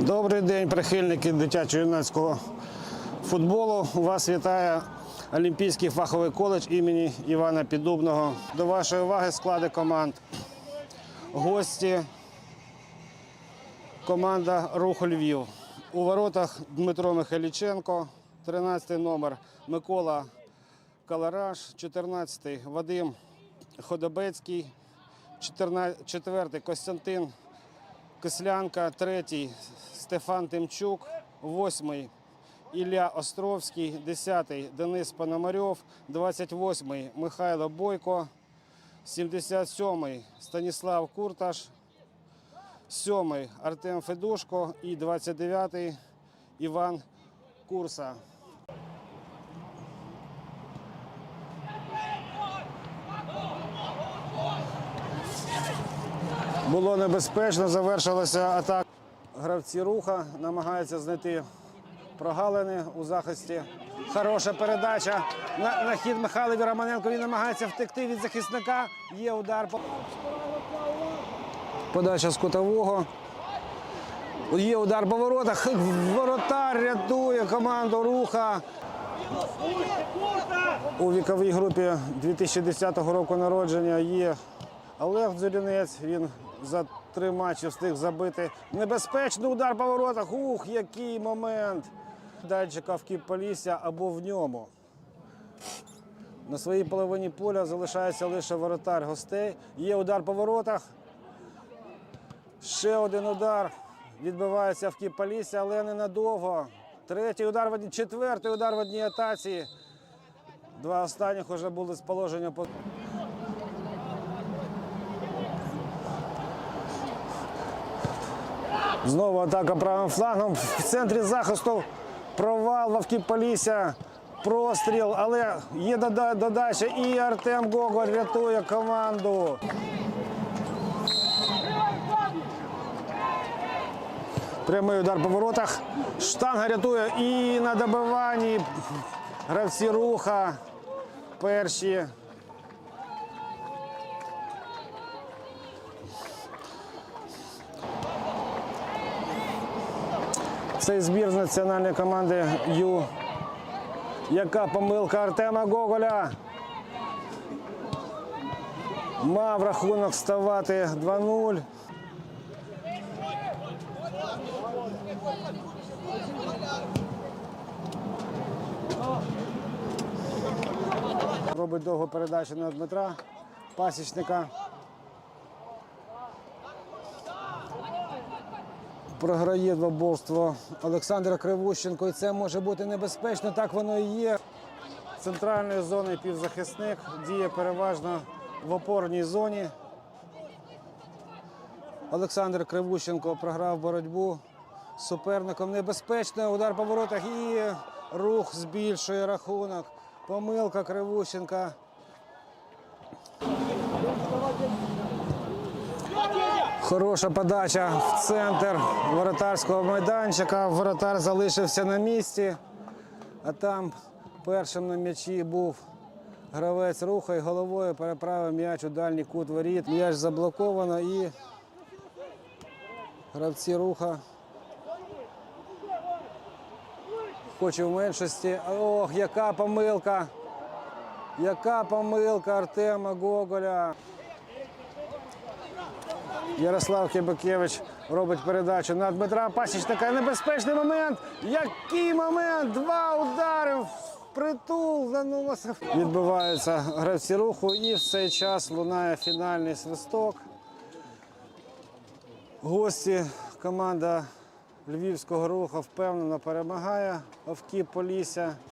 Добрий день, прихильники дитячо-юнацького футболу. Вас вітає Олімпійський фаховий коледж імені Івана Піддубного. До вашої уваги склади команд. Гості. Команда Рух Львів. У воротах Дмитро Михайліченко, 13 номер Микола Калараш, 14 Вадим Ходобецький, 4 Костянтин Кислянка, третій Стефан Тимчук, восьмий. Ілля Островський, десятий. Денис Пономарьов, 28-й Михайло Бойко, 77-й Станіслав Курташ, 7-й Артем Федушко і 29-й Іван Курса. Було небезпечно, завершилася атака. Гравці руха намагаються знайти прогалини у захисті. Хороша передача на, на хід Михайлові Романенко. Він намагається втекти від захисника. Є удар. Подача з кутового. Є удар по воротах. Воротар рятує команду руха. У віковій групі 2010 року народження є Олег Дзюрінець. Він за три матчі встиг забити небезпечний удар по воротах. Ух, який момент! Датчика в кіп або в ньому. На своїй половині поля залишається лише воротар гостей. Є удар по воротах. Ще один удар. Відбивається в кіп але ненадовго. Третій удар в одній, четвертий удар в одній атаці. Два останніх вже були з положення. Знову атака правим флангом. В центрі захисту провал Вовки Полісся. Простріл, але є додача. І Артем Гоголь рятує команду. Прямий удар по воротах. Штанга рятує і на добиванні гравці руха. Перші. Цей збір з національної команди Ю. Яка помилка Артема Гоголя. Мав рахунок ставати 2-0. Робить довгу передачу на Дмитра Пасічника. Програє двоборство Олександр Кривущенко. І це може бути небезпечно. Так воно і є. Центральної зони півзахисник діє переважно в опорній зоні. Олександр Кривущенко програв боротьбу з суперником. Небезпечно. Удар по воротах і рух збільшує рахунок. Помилка Кривущенка. Хороша подача в центр воротарського майданчика. Воротар залишився на місці, а там першим на м'ячі був гравець руха і головою переправив м'яч у дальній кут воріт. М'яч заблоковано і гравці руха. Хоче в меншості. Ох, яка помилка! Яка помилка Артема Гоголя. Ярослав Кебакевич робить передачу на Дмитра Пасічника. Небезпечний момент. Який момент? Два удари в притул заносив. Відбиваються гравці руху і в цей час лунає фінальний свисток. Гості команда Львівського руху впевнено перемагає Овкіп Полісся.